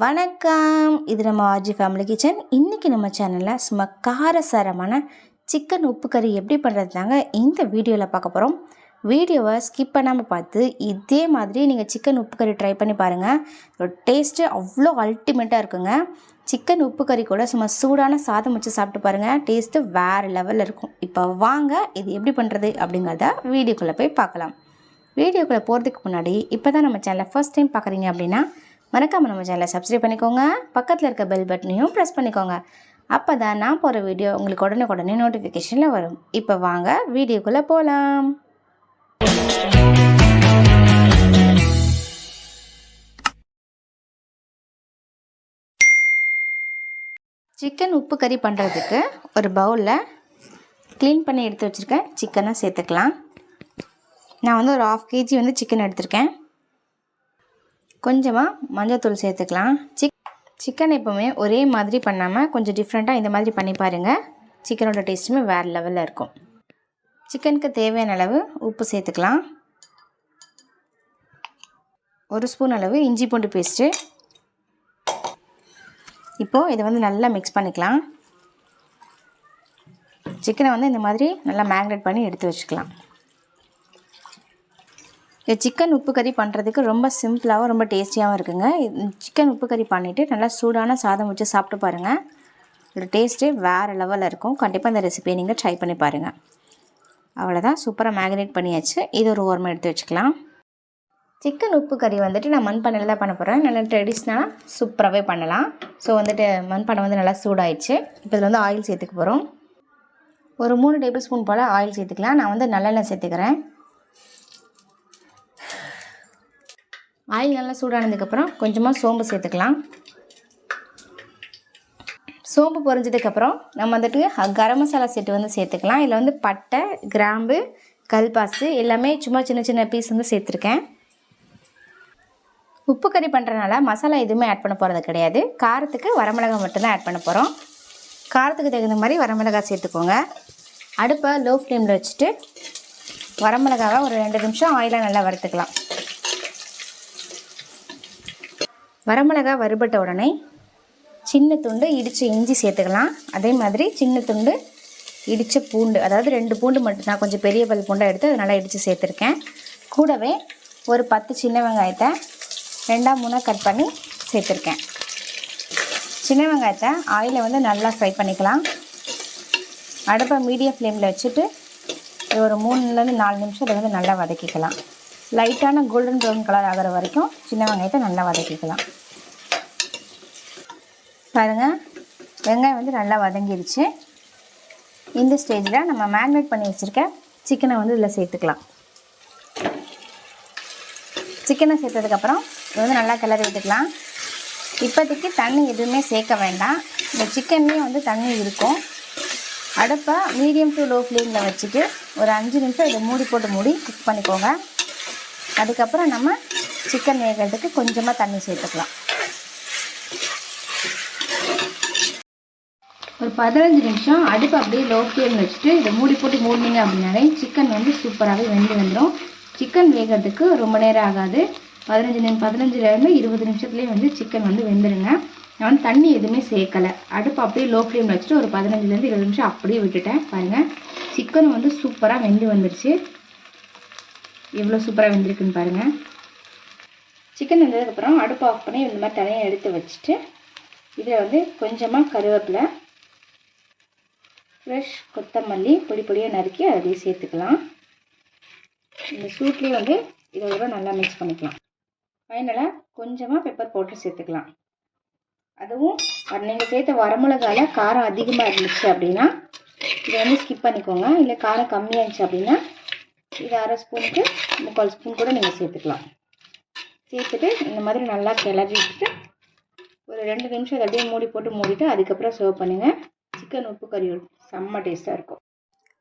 வணக்கம். இது நம்ம ஆஜி ஃபேமிலி கிச்சன் இன்றைக்கி நம்ம சேனலில் சும்மா காரசாரமான சிக்கன் உப்பு கறி எப்படி பண்ணுறது தாங்க இந்த வீடியோவில் பார்க்க போகிறோம் வீடியோவை ஸ்கிப் பண்ணாமல் பார்த்து இதே மாதிரி நீங்கள் சிக்கன் உப்பு கறி ட்ரை பண்ணி பாருங்கள் டேஸ்ட்டு அவ்வளோ அல்டிமேட்டாக இருக்குங்க. சிக்கன் உப்பு கறி கூட சும்மா சூடான சாதம் வச்சு சாப்பிட்டு பாருங்கள் டேஸ்ட்டு வேறு லெவலில் இருக்கும். இப்போ வாங்க இது எப்படி பண்ணுறது அப்படிங்கிறத வீடியோக்குள்ளே போய் பார்க்கலாம். வீடியோக்குள்ளே போகிறதுக்கு முன்னாடி இப்போ தான் நம்ம சேனலை ஃபர்ஸ்ட் டைம் பார்க்குறீங்க அப்படின்னா மறக்காமல் நம்ம சேனலை சப்ஸ்கிரைப் பண்ணிக்கோங்க. பக்கத்தில் இருக்க பெல் பட்டனையும் ப்ரெஸ் பண்ணிக்கோங்க. அப்போ தான் நான் போகிற வீடியோ உங்களுக்கு உடனே உடனே நோட்டிஃபிகேஷனில் வரும். இப்போ வாங்க வீடியோக்குள்ளே போகலாம் சிக்கன் உப்பு கறி பண்ணுறதுக்கு ஒரு பவுலில் க்ளீன் பண்ணி எடுத்து வச்சுருக்கேன். சிக்கனை சேர்த்துக்கலாம். நான் வந்து ஒரு ஆஃப் கேஜி வந்து சிக்கன் எடுத்திருக்கேன். கொஞ்சமாக மஞ்சள்தூள் சேர்த்துக்கலாம். சிக் சிக்கன் எப்போவுமே ஒரே மாதிரி பண்ணாமல் கொஞ்சம் டிஃப்ரெண்ட்டாக இந்த மாதிரி பண்ணி பாருங்கள் சிக்கனோட டேஸ்ட்டுமே வேறு லெவலில் இருக்கும். சிக்கனுக்கு தேவையான அளவு உப்பு சேர்த்துக்கலாம். ஒரு ஸ்பூன் அளவு இஞ்சி பூண்டு பேஸ்ட்டு இப்போது இதை வந்து நல்லா மிக்ஸ் பண்ணிக்கலாம். சிக்கனை வந்து இந்த மாதிரி நல்லா மேக்னேட் பண்ணி எடுத்து வச்சுக்கலாம். இது சிக்கன் உப்பு கறி பண்ணுறதுக்கு ரொம்ப சிம்பிளாகவும் ரொம்ப டேஸ்டியாகவும் இருக்குங்க. சிக்கன் உப்பு கறி பண்ணிவிட்டு நல்லா சூடான சாதம் வச்சு சாப்பிட்டு பாருங்கள் இதோட டேஸ்ட்டே வேறு லெவலில் இருக்கும். கண்டிப்பாக இந்த ரெசிபியை நீங்கள் ட்ரை பண்ணி பாருங்கள் அவ்வளோதான் சூப்பராக மேக்னேட் பண்ணியாச்சு. இது ஒரு ஓரமாக எடுத்து வச்சுக்கலாம். சிக்கன் உப்பு கறி வந்துட்டு நான் மண்பானையில் தான் பண்ண போகிறேன் நல்லா ட்ரெடிஷ்னலாக சூப்பராகவே பண்ணலாம். ஸோ வந்துட்டு மண்பானை வந்து நல்லா சூடாயிடுச்சு. இப்போ இதில் வந்து ஆயில் சேர்த்துக்க போகிறோம் ஒரு மூணு டேபிள் ஸ்பூன் போல் ஆயில் சேர்த்துக்கலாம். நான் வந்து நல்லெண்ணெய் சேர்த்துக்கிறேன். ஆயில் நல்லா சூடானதுக்கப்புறம் கொஞ்சமாக சோம்பு சேர்த்துக்கலாம். சோம்பு பொரிஞ்சதுக்கப்புறம் நம்ம வந்துட்டு கரம் மசாலா செட்டு வந்து சேர்த்துக்கலாம். இதில் வந்து பட்டை கிராம்பு கல்பாசு எல்லாமே சும்மா சின்ன சின்ன பீஸ் வந்து சேர்த்துருக்கேன். உப்பு கறி பண்ணுறனால மசாலா எதுவுமே ஆட் பண்ண போகிறது கிடையாது. காரத்துக்கு வரமிளகா மட்டும்தான் ஆட் பண்ண போகிறோம் காரத்துக்கு தகுந்த மாதிரி வரமிளகா சேர்த்துக்கோங்க. அடுப்பை லோ ஃப்ளேமில் வச்சுட்டு வரமிளகாவை ஒரு ரெண்டு நிமிஷம் ஆயிலாக நல்லா வறுத்துக்கலாம். வரமிளகா வறுபட்ட உடனே சின்ன துண்டு இடித்த இஞ்சி சேர்த்துக்கலாம். அதே மாதிரி சின்ன துண்டு இடித்த பூண்டு அதாவது ரெண்டு பூண்டு மட்டும் நான் கொஞ்சம் பெரிய பல் பூண்டாக எடுத்து அதை நல்லா இடித்து சேர்த்துருக்கேன். கூடவே ஒரு பத்து சின்ன வெங்காயத்தை ரெண்டாம் மூணாக கட் பண்ணி சேர்த்துருக்கேன். சின்ன வெங்காயத்தை ஆயிலை வந்து நல்லா ஃப்ரை பண்ணிக்கலாம். அடுப்பை மீடியம் ஃப்ளேமில் வச்சுட்டு ஒரு மூணுலேருந்து நாலு நிமிஷம் இதை வந்து நல்லா வதக்கிக்கலாம். லைட்டான கோல்டன் ப்ரௌன் கலர் ஆகிற வரைக்கும் சின்ன வெங்காயத்தை நல்லா வதக்கிக்கலாம். பாருங்கள் வெங்காயம் வந்து நல்லா வதங்கிருச்சு. இந்த ஸ்டேஜில் நம்ம மேரினேட் பண்ணி வச்சுருக்க சிக்கனை வந்து இதில் சேர்த்துக்கலாம். சிக்கனை சேர்த்ததுக்கப்புறம் இது வந்து நல்லா கிளறி விட்டுக்கலாம் இப்போதைக்கு தண்ணி எதுவுமே சேர்க்க வேண்டாம். இந்த சிக்கன்லேயும் வந்து தண்ணி இருக்கும். அடுப்பை மீடியம் டு லோ ஃப்ளேமில் வச்சுட்டு ஒரு அஞ்சு நிமிஷம் இதை மூடி போட்டு மூடி குக் பண்ணிக்கோங்க. அதுக்கப்புறம் நம்ம சிக்கன் வேகிறதுக்கு கொஞ்சமாக தண்ணி சேர்த்துக்கலாம். ஒரு பதினஞ்சு நிமிஷம் அடுப்பு அப்படியே லோ ஃப்ளேமில் வச்சுட்டு இதை மூடி போட்டு மூடினீங்க அப்படின்னாலே சிக்கன் வந்து சூப்பராகவே வெந்து வந்துடும் சிக்கன் வேகிறதுக்கு ரொம்ப நேரம் ஆகாது. பதினஞ்சு நிமிஷம் பதினஞ்சுலேருந்து இருபது நிமிஷத்துலேயே வந்து சிக்கன் வந்து வெந்துடுங்க நான் வந்து தண்ணி எதுவுமே சேர்க்கலை. அடுப்பு அப்படியே லோ ஃப்ளேமில் வச்சுட்டு ஒரு பதினஞ்சுலேருந்து இருபது நிமிஷம் அப்படியே விட்டுட்டேன். பாருங்கள் சிக்கன் வந்து சூப்பராக வெந்து வந்துடுச்சு எவ்வளோ சூப்பராக வெந்திருக்குன்னு பாருங்கள் சிக்கன் வெந்ததுக்கப்புறம் அடுப்பு ஆஃப் பண்ணி இந்த மாதிரி தனியாக எடுத்து வச்சுட்டு இதில் வந்து கொஞ்சமாக கருவேப்பிலை ஃப்ரெஷ் கொத்தமல்லி பொடி பொடியாக நறுக்கி அதையும் சேர்த்துக்கலாம். இந்த சூட்லேயே வந்து இதோட நல்லா மிக்ஸ் பண்ணிக்கலாம். ஃபைனலாக கொஞ்சமாக பெப்பர் போட்டு சேர்த்துக்கலாம். அதுவும் நீங்கள் சேர்த்த வரமிளகால காரம் அதிகமாக இருந்துச்சு அப்படின்னா இதை வந்து ஸ்கிப் பண்ணிக்கோங்க. இல்லை காரம் கம்மியாக இருந்துச்சு அப்படின்னா இது அரை ஸ்பூனுக்கு முக்கால் ஸ்பூன் கூட நீங்கள் சேர்த்துக்கலாம். சேர்த்துட்டு இந்த மாதிரி நல்லா கிளறி விட்டுட்டு ஒரு ரெண்டு நிமிஷம் இதை அப்படியே மூடி போட்டு மூடிட்டு அதுக்கப்புறம் சர்வ் பண்ணுங்கள் சிக்கன் உப்பு கறி செம்ம டேஸ்ட்டாக இருக்கும்.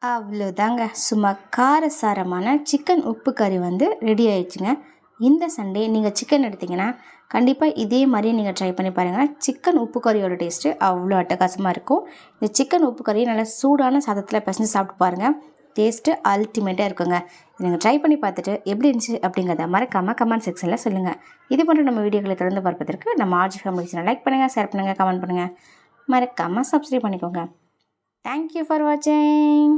அவ்வளோதாங்க. சும்மா காரசாரமான சிக்கன் உப்பு கறி வந்து ரெடி ஆயிடுச்சுங்க. இந்த சண்டே நீங்கள் சிக்கன் எடுத்திங்கன்னா கண்டிப்பாக இதே மாதிரியே நீங்கள் ட்ரை பண்ணி பாருங்கள் சிக்கன் உப்பு கறியோட டேஸ்ட்டு அவ்வளோ அட்டகாசமாக இருக்கும். இந்த சிக்கன் உப்பு கறியை நல்லா சூடான சாதத்தில் பிசைஞ்சு சாப்பிட்டு பாருங்கள் டேஸ்ட்டு அல்டிமேட்டாக இருக்குங்க. நீங்கள் ட்ரை பண்ணி பார்த்துட்டு எப்படி இருந்துச்சு அப்படிங்கிறத மறக்காமல் கமெண்ட் செக்ஷனில் சொல்லுங்கள் இது போன்ற நம்ம வீடியோக்களை தொடர்ந்து பார்ப்பதற்கு நம்ம ஆர்ஜி ஃபேமிலி லைக் பண்ணுங்கள் ஷேர் பண்ணுங்கள் கமெண்ட் பண்ணுங்கள் மறக்காமல் சப்ஸ்கிரைப் பண்ணிக்கோங்க. தேங்க்யூ ஃபார் வாட்சிங்